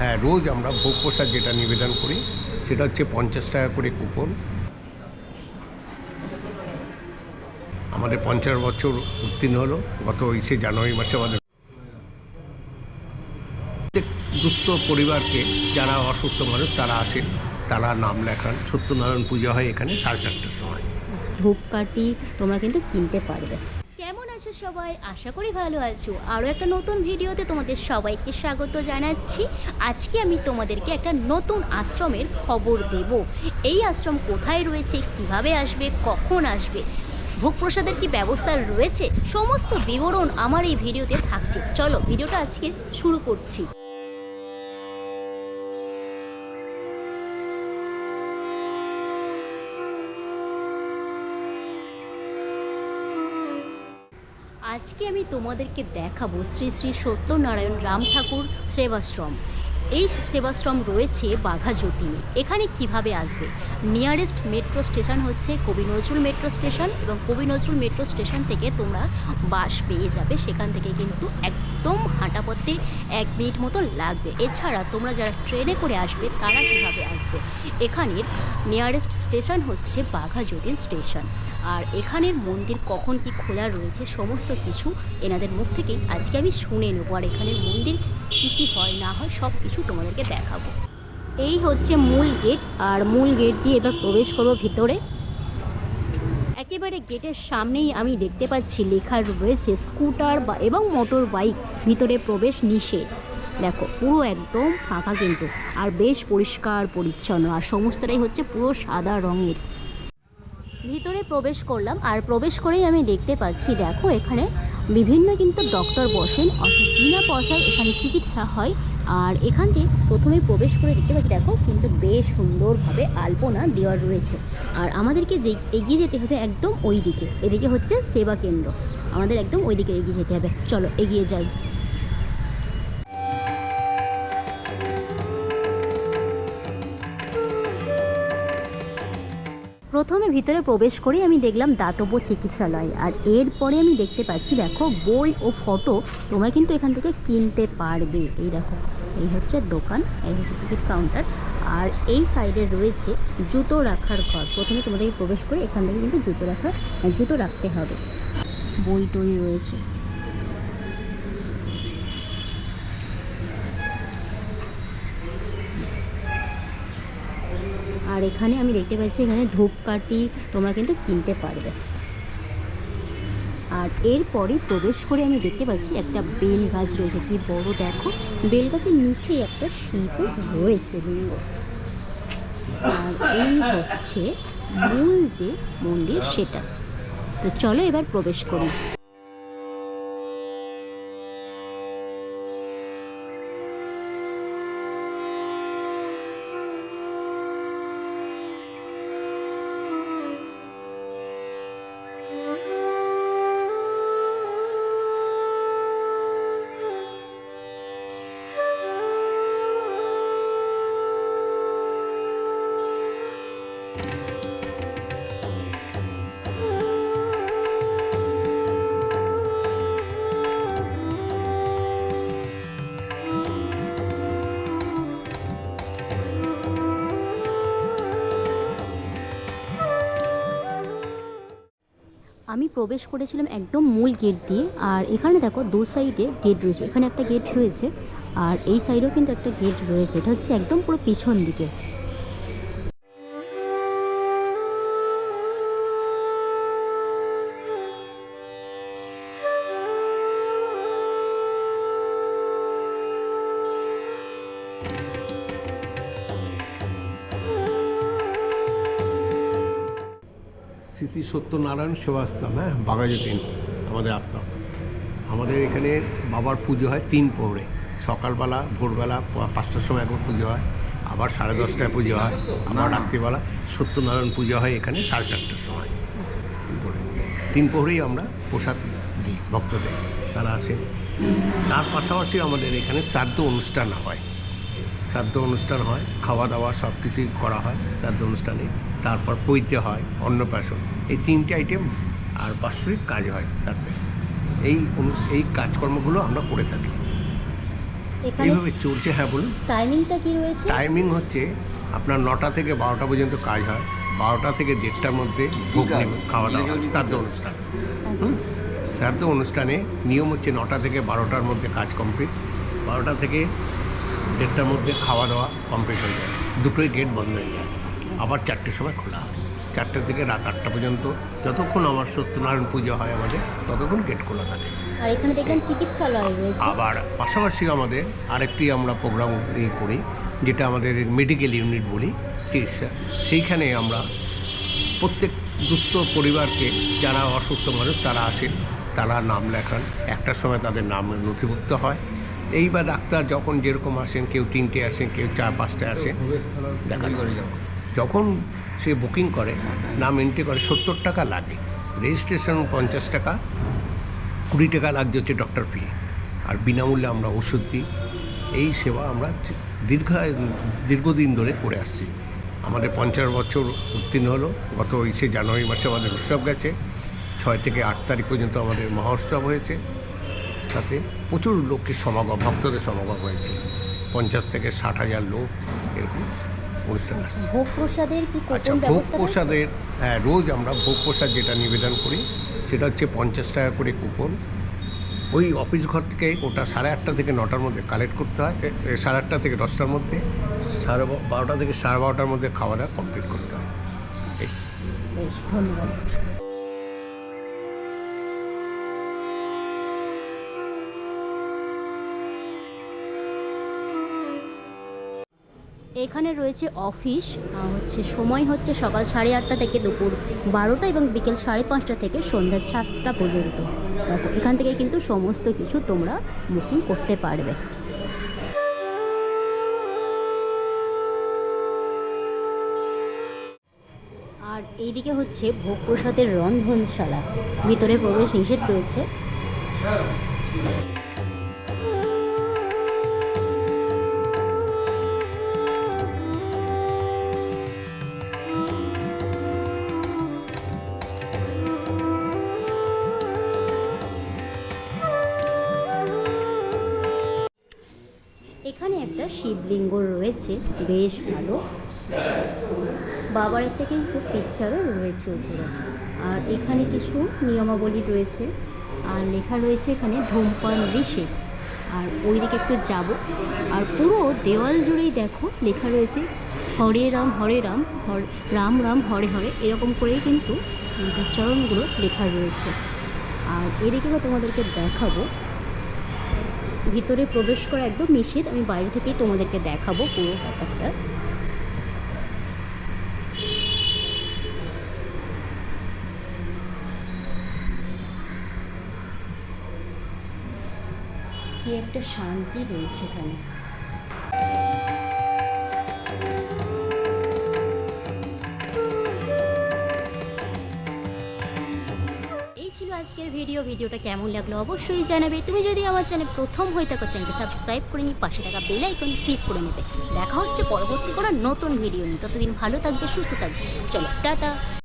হ্যাঁ রোজ আমরা ভোগ প্রসাদ যেটা নিবেদন করি, সেটা হচ্ছে পঞ্চাশ টাকা করে কুপন। আমাদের পঞ্চাশ বছর উত্তীর্ণ হলো, গত ইসে জানুয়ারি মাসে আমাদের দুস্থ পরিবারকে যারা অসুস্থ মানুষ, তারা আসেন, তারা নাম লেখান। সত্যনারায়ণ পুজো হয় এখানে সাড়ে সাতটার সময়। ধূপকাঠি তোমরা কিন্তু কিনতে পারবে। আছো সবাই? আশা করি ভালো আছো। আরও একটা নতুন ভিডিওতে তোমাদের সবাইকে স্বাগত জানাচ্ছি। আজকে আমি তোমাদেরকে একটা নতুন আশ্রমের খবর দেব। এই আশ্রম কোথায় রয়েছে, কীভাবে আসবে, কখন আসবে ভোগ প্রসাদের কি ব্যবস্থা রয়েছে, সমস্ত বিবরণ আমার এই ভিডিওতে থাকছে। চলো, ভিডিওটা আজকে শুরু করছি। আজকে আমি তোমাদেরকে দেখাবো শ্রী শ্রী সত্যনারায়ণ রাম ঠাকুর সেবাশ্রম। এই সেবাশ্রম রয়েছে বাঘা এখানে কীভাবে আসবে? নিয়ারেস্ট মেট্রো স্টেশন হচ্ছে কবি নজরুল মেট্রো স্টেশন এবং কবি নজরুল মেট্রো স্টেশন থেকে তোমরা বাস পেয়ে যাবে। সেখান থেকে কিন্তু একদম হাঁটা পথে এক মিনিট মতো লাগবে। এছাড়া তোমরা যারা ট্রেনে করে আসবে, তারা কীভাবে আসবে? এখানের নিয়ারেস্ট স্টেশন হচ্ছে বাঘা যতীন স্টেশন আর এখানের মন্দির কখন কি খোলা রয়েছে, সমস্ত কিছু এনাদের মুখ থেকেই আজকে আমি শুনে নেব। আর এখানের মন্দির কী কী হয়, না হয়, সব কিছু তোমাদেরকে দেখাবো। এই হচ্ছে মূল গেট আর মূল গেট দিয়ে এবার প্রবেশ করব ভিতরে। একেবারে গেটের সামনেই আমি দেখতে পাচ্ছি লেখা রয়েছে স্কুটার বা এবং মোটর বাইক, ভিতরে প্রবেশ নিষেধ। দেখো, পুরো একদম ফাঁকা কিন্তু, আর বেশ পরিষ্কার, পরিচ্ছন্ন, আর সমস্তটাই হচ্ছে পুরো সাদা রঙের। ভিতরে প্রবেশ করলাম, আর প্রবেশ করেই আমি দেখতে পাচ্ছি, দেখো এখানে বিভিন্ন কিন্তু ডক্টর বসেন, অর্থাৎ বিনা পয়সায় এখানে চিকিৎসা হয়। আর এখান থেকে প্রথমেই প্রবেশ করে দেখতে পাচ্ছি, দেখো, কিন্তু বেশ সুন্দরভাবে আলপনা দেওয়া রয়েছে। আর আমাদেরকে যে এগিয়ে যেতে হবে একদম ওই দিকে এদিকে হচ্ছে সেবা কেন্দ্র। আমাদের একদম ওই দিকে এগিয়ে যেতে হবে। চলো, এগিয়ে যাই। প্রথমে ভিতরে প্রবেশ করেই আমি দেখলাম দাতব্য চিকিৎসালয়। আর এরপরে আমি দেখতে পাচ্ছি, দেখো, বই ও ফটো তোমরা কিন্তু এখান থেকে কিনতে পারবে। এই দেখো। এই হচ্ছে দোকান, এই হচ্ছে টিকিট কাউন্টার আর এই সাইডে রয়েছে জুতো রাখার ঘর। প্রথমে তোমাদেরকে প্রবেশ করে এখান থেকে কিন্তু জুতো রাখার জুতো রাখতে হবে। বই টই রয়েছে। আর এখানে আমি দেখতে পাচ্ছি এখানে ধূপকাঠি তোমরা কিন্তু কিনতে পারবে। এরপরে প্রবেশ করে আমি দেখতে পাচ্ছি একটা বেল গাছ রয়েছে। কি বড় দেখো। বেল গাছের নিচে একটা শিল্প রয়েছে লিঙ্গ আর এই হচ্ছে মূল যে মন্দির সেটা। তো চলো এবার প্রবেশ করি। আমি প্রবেশ করেছিলাম একদম মূল গেট দিয়ে, আর এখানে দেখো দু সাইডে গেট রয়েছে। এখানে একটা গেট রয়েছে, আর এই সাইডেও কিন্তু একটা গেট রয়েছে। এটা হচ্ছে একদম পুরো পিছন দিকে। শ্রী সত্যনারায়ণ সেবাশ্রম হ্যাঁ? বাঘাযতীন আমাদের আশ্রম। আমাদের এখানে বাবার পুজো হয় তিন প্রহরে সকালবেলা, ভোরবেলা পাঁচটার সময় একবার পুজো হয়। আবার সাড়ে দশটায় পুজো হয়। আবার রাত্রিবেলা সত্যনারায়ণ পুজো হয় এখানে সাড়ে সাতটার সময়। তিন প্রহরেই আমরা প্রসাদ দিই, ভক্তদের। তারা আসেন তার পাশাপাশি আমাদের এখানে শ্রাদ্ধ অনুষ্ঠান হয়। শ্রাদ্ধ অনুষ্ঠান হয় খাওয়া দাওয়া সব কিছুই করা হয় শ্রাদ্ধ অনুষ্ঠানে। তারপর পৈতে হয় অন্নপ্রাশন। এই তিনটে আইটেম আর বাৎসরিক কাজ হয় শ্রাদ্ধে। এই অনু এই কাজকর্মগুলো আমরা করে থাকি। এইভাবে চলছে হ্যাঁ বলুন। টাইমিংটা কি রয়েছে? টাইমিং হচ্ছে আপনার নটা থেকে বারোটা পর্যন্ত কাজ হয়। বারোটা থেকে দেড়টার মধ্যে ভোগ নেবে খাওয়া দাওয়া হয়, শ্রাদ্ধ অনুষ্ঠান। আচ্ছা। শ্রাদ্ধ অনুষ্ঠানে নিয়ম হচ্ছে নটা থেকে বারোটার মধ্যে কাজ কমপ্লিট। বারোটা থেকে দেড়টার মধ্যে খাওয়া দাওয়া কমপ্লিট হয়ে যায়। দুটোই গেট বন্ধ হয়ে যায়। আবার চারটের সময় খোলা হয়। চারটে থেকে রাত আটটা পর্যন্ত যতক্ষণ আমার সত্যনারায়ণ পুজো হয় আমাদের ততক্ষণ গেট খোলা থাকে। আর এখানে দেখলাম চিকিৎসালয় রয়েছে। আবার পাশাপাশি আমাদের আরেকটি আমরা প্রোগ্রাম ইয়ে করি যেটা আমাদের মেডিকেল ইউনিট বলি চিকিৎসা। সেইখানে আমরা প্রত্যেক দুস্থ পরিবারকে যারা অসুস্থ মানুষ তারা আসেন তারা নাম লেখান। একটার সময় তাদের নাম নথিভুক্ত হয়। এইবার ডাক্তার যখন যেরকম আসেন, কেউ তিনটে আসেন, কেউ চার পাঁচটায় আসেন দেখা যখন সে বুকিং করে, নাম এন্ট্রি করে, সত্তর টাকা লাগে। রেজিস্ট্রেশন পঞ্চাশ টাকা, কুড়ি টাকা লাগছে হচ্ছে ডক্টর ফি আর বিনামূল্যে আমরা ওষুধ দিই। এই সেবা আমরা দীর্ঘ, দীর্ঘদিন ধরে করে আসছি। আমাদের পঞ্চাশ বছর উত্তীর্ণ হলো। গত ইসে জানুয়ারি মাসে আমাদের উৎসব গেছে। ছয় থেকে আট তারিখ পর্যন্ত আমাদের মহোৎসব হয়েছে। তাতে প্রচুর লোকের সমাগম ভক্তদের সমাগম হয়েছে। পঞ্চাশ থেকে ষাট হাজার লোক এরকম অনুষ্ঠান আচ্ছা ভোগ প্রসাদের কি আচ্ছা ভোগ প্রসাদের হ্যাঁ রোজ আমরা ভোগ প্রসাদ যেটা নিবেদন করি সেটা হচ্ছে পঞ্চাশ টাকা করে কুপন। ওই অফিস ঘর থেকে ওটা সাড়ে আটটা থেকে নটার মধ্যে কালেক্ট করতে হয় সাড়ে আটটা থেকে দশটার মধ্যে সাড়ে বারোটা থেকে সাড়ে বারোটার মধ্যে খাওয়া দাওয়া কমপ্লিট করতে হয়। এই। ধন্যবাদ। এখানে রয়েছে অফিস হচ্ছে সময় হচ্ছে সকাল সাড়ে আটটা থেকে দুপুর বারোটা এবং বিকেল সাড়ে পাঁচটা থেকে সন্ধ্যা সাতটা পর্যন্ত। এখান থেকে কিন্তু সমস্ত কিছু তোমরা বুকিং করতে পারবে। আর এইদিকে হচ্ছে ভোগ প্রসাদের রন্ধনশালা। ভিতরে প্রবেশ নিষেধ রয়েছে। শিবলিঙ্গ রয়েছে, বেশ ভালো। বাবার একটা কিন্তু পিকচারও রয়েছে উপরে। আর এখানে কিছু নিয়মাবলী রয়েছে। আর লেখা রয়েছে এখানে, ধূমপান নিষেধ। আর ওইদিকে একটু যাব। আর পুরো দেওয়াল জুড়েই দেখো, লেখা রয়েছে, হরে রাম হরে রাম, হর, রাম রাম, হরে হরে। এরকম করেই কিন্তু উচ্চারণগুলো লেখা রয়েছে। আর এদিকে তোমাদেরকে দেখাবো ভিতরে প্রবেশ করা একদম নিষেধ। আমি বাইরে থেকেই তোমাদেরকে দেখাবো পুরো ব্যাপারটা। কি একটা শান্তি রয়েছে এখানে। আজকের ভিডিও, ভিডিওটা কেমন লাগল অবশ্যই জানাবে। তুমি যদি আমার চ্যানেল প্রথম হয়ে থাকো, চ্যানেলটি সাবস্ক্রাইব করে নিয়ে পাশে থাকা বেল আইকন ক্লিক করে নেবে। দেখা হচ্ছে পরবর্তী করা নতুন ভিডিও নিয়ে। ততদিন ভালো থাকবে, সুস্থ থাকবে। চলো, টাটা।